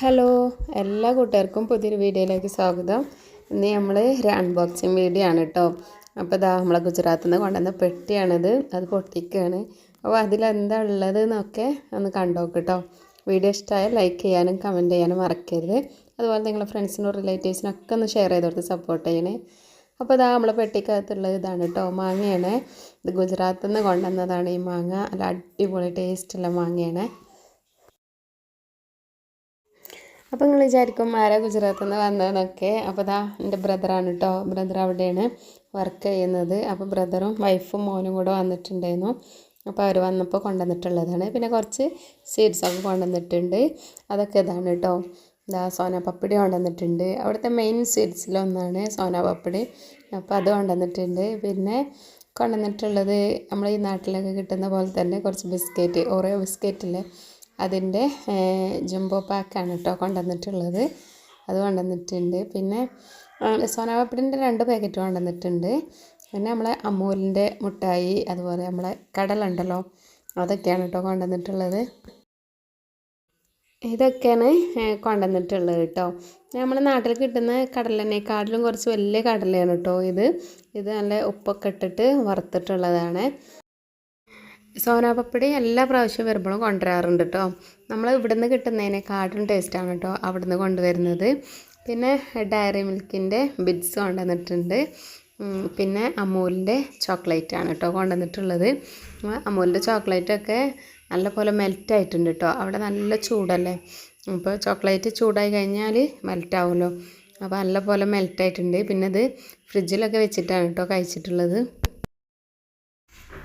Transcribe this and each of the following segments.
Hello എല്ലാ കൂട്ടുകാർക്കും പുതിയൊരു വീഡിയോയിലേക്ക് സ്വാഗതം. ഇന്ന് നമ്മൾ ഒരു അൺബോക്സിങ് വീഡിയോ ആണ് കേട്ടോ അപ്പോൾ ഇതാ നമ്മളെ ഗുജറാത്തിൽ നിന്ന് കൊണ്ടുവന്ന പെട്ടിയാണിത്. അത് പൊട്ടിക്കുകയാണ് അപ്പോൾ അതിലെന്താ ഉള്ളത് എന്നൊക്കെ ഒന്ന് കണ്ടോക്ക് കേട്ടോ വീഡിയോ ഇഷ്ടമായാൽ ലൈക്ക് ചെയ്യാനും കമന്റ് ചെയ്യാനും മറക്കരുത്. അതുപോലെ നിങ്ങളുടെ ഫ്രണ്ട്സിനും റിലേറ്റീവ്സിനൊക്കെ ഒന്ന് ഷെയർ ചെയ്ത് കൊടുത്ത് സപ്പോർട്ട് ചെയ്യണേ. അപ്പോൾ ഇതാ നമ്മളെ പെട്ടിക്കകത്തുള്ള ഇതാണ് കേട്ടോ മാങ്ങയാണ്. ഇത് ഗുജറാത്തിൽ നിന്ന് കൊണ്ടുവന്നതാണ് ഈ മാങ്ങ. നല്ല അടിപൊളി ടേസ്റ്റുള്ള മാങ്ങയാണ്. അപ്പോൾ നിങ്ങൾ വിചാരിക്കും ആരാ ഗുജറാത്തിൽ നിന്ന് വന്നതെന്നൊക്കെ. അപ്പോൾ ഇതാ എന്റെ ബ്രദറാണ് കേട്ടോ ബ്രദർ അവിടെയാണ് വർക്ക് ചെയ്യുന്നത്. അപ്പോൾ ബ്രദറും വൈഫും മോനും കൂടെ വന്നിട്ടുണ്ടായിരുന്നു. അപ്പോൾ അവർ വന്നപ്പോൾ കൊണ്ടുവന്നിട്ടുള്ളതാണ്. പിന്നെ കുറച്ച് സീഡ്സൊക്കെ കൊണ്ടുവന്നിട്ടുണ്ട്. അതൊക്കെ ഇതാണ് കേട്ടോ ഇതാ സോന പപ്പടി കൊണ്ടുവന്നിട്ടുണ്ട്. അവിടുത്തെ മെയിൻ സീഡ്സിലൊന്നാണ് സോന പപ്പടി. അപ്പോൾ അത് കൊണ്ടുവന്നിട്ടുണ്ട്. പിന്നെ കൊണ്ടുവന്നിട്ടുള്ളത് നമ്മൾ ഈ നാട്ടിലൊക്കെ കിട്ടുന്ന പോലെ തന്നെ കുറച്ച് ബിസ്ക്കറ്റ് ഓരോ ബിസ്ക്കറ്റില്ലേ അതിന്റെ ജംബോ പാക്കാണ് കേട്ടോ കൊണ്ടുവന്നിട്ടുള്ളത്. അത് കൊണ്ടുവന്നിട്ടുണ്ട്. പിന്നെ സോനാപപ്പടിന്റെ രണ്ട് പാക്കറ്റ് കൊണ്ടുവന്നിട്ടുണ്ട്. പിന്നെ നമ്മളെ അമൂലിന്റെ മുട്ടായി അതുപോലെ നമ്മളെ കടലുണ്ടല്ലോ അതൊക്കെയാണ് കേട്ടോ കൊണ്ടുവന്നിട്ടുള്ളത്. ഇതൊക്കെയാണ് കൊണ്ടുവന്നിട്ടുള്ളത് കേട്ടോ നമ്മുടെ നാട്ടിൽ കിട്ടുന്ന കടലിനേക്കാട്ടിലും കുറച്ച് വലിയ കടലയാണ് കേട്ടോ ഇത്. ഇത് നല്ല ഉപ്പൊക്കെ ഇട്ടിട്ട് വറുത്തിട്ടുള്ളതാണ്. സോനാപപ്പടി എല്ലാ പ്രാവശ്യം വരുമ്പോഴും കൊണ്ടുവരാറുണ്ട് കേട്ടോ. നമ്മൾ ഇവിടുന്ന് കിട്ടുന്നതിനെക്കാട്ടും ടേസ്റ്റാണ് കേട്ടോ അവിടുന്ന് കൊണ്ടുവരുന്നത്. പിന്നെ ഡയറി മിൽക്കിന്റെ ബിഡ്സ് കൊണ്ടുവന്നിട്ടുണ്ട്. പിന്നെ അമൂലിന്റെ ചോക്ലേറ്റ് ആണ് കേട്ടോ കൊണ്ടുവന്നിട്ടുള്ളത്. അമൂലിന്റെ ചോക്ലേറ്റൊക്കെ നല്ല പോലെ മെൽറ്റ് ആയിട്ടുണ്ട് കേട്ടോ. അവിടെ നല്ല ചൂടല്ലേ? അപ്പോൾ ചോക്ലേറ്റ് ചൂടായി കഴിഞ്ഞാൽ മെൽറ്റ് ആവുമല്ലോ. അപ്പോൾ നല്ല പോലെ മെൽറ്റ് ആയിട്ടുണ്ട്. പിന്നെ അത് ഫ്രിഡ്ജിലൊക്കെ വെച്ചിട്ടാണ് കേട്ടോ കഴിച്ചിട്ടുള്ളത്.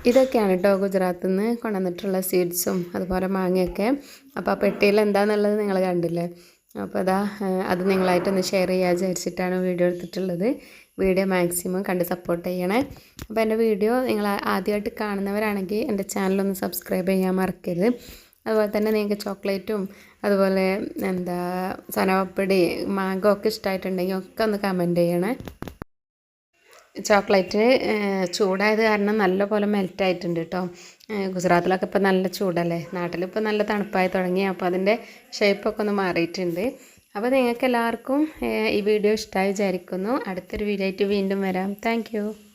ഇതൊക്കെയാണ് കേട്ടോ ഗുജറാത്തിൽ നിന്ന് കൊണ്ടുവന്നിട്ടുള്ള സീഡ്സും അതുപോലെ മാങ്ങയൊക്കെ. അപ്പോൾ ആ പെട്ടിയിൽ എന്താണെന്നുള്ളത് നിങ്ങൾ കണ്ടില്ലേ? അപ്പോൾ അതാ അത് നിങ്ങളായിട്ടൊന്ന് ഷെയർ ചെയ്യാൻ വിചാരിച്ചിട്ടാണ് വീഡിയോ എടുത്തിട്ടുള്ളത്. വീഡിയോ മാക്സിമം കണ്ട് സപ്പോർട്ട് ചെയ്യണേ. അപ്പോൾ എന്റെ വീഡിയോ നിങ്ങൾ ആദ്യമായിട്ട് കാണുന്നവരാണെങ്കിൽ എന്റെ ചാനലൊന്ന് സബ്സ്ക്രൈബ് ചെയ്യാൻ മറക്കരുത്. അതുപോലെ തന്നെ നിങ്ങൾക്ക് ചോക്ലേറ്റും അതുപോലെ എന്താ സനവപ്പടി മാങ്കോ ഒക്കെ ഇഷ്ടമായിട്ടുണ്ടെങ്കിൽ ഒക്കെ ഒന്ന് കമന്റ് ചെയ്യണേ. ചോക്ലേറ്റ് ചൂടായത് കാരണം നല്ല പോലെ മെൽറ്റ് ആയിട്ടുണ്ട് കേട്ടോ ഗുജറാത്തിലൊക്കെ ഇപ്പോൾ നല്ല ചൂടല്ലേ? നാട്ടിലിപ്പോൾ നല്ല തണുപ്പായി തുടങ്ങി അപ്പോൾ അതിന്റെ ഷേപ്പൊക്കെ ഒന്ന് മാറിയിട്ടുണ്ട്. അപ്പോൾ നിങ്ങൾക്ക് എല്ലാവർക്കും ഈ വീഡിയോ ഇഷ്ടമായി വിചാരിക്കുന്നു. അടുത്തൊരു വീഡിയോ ആയിട്ട് വീണ്ടും വരാം. താങ്ക്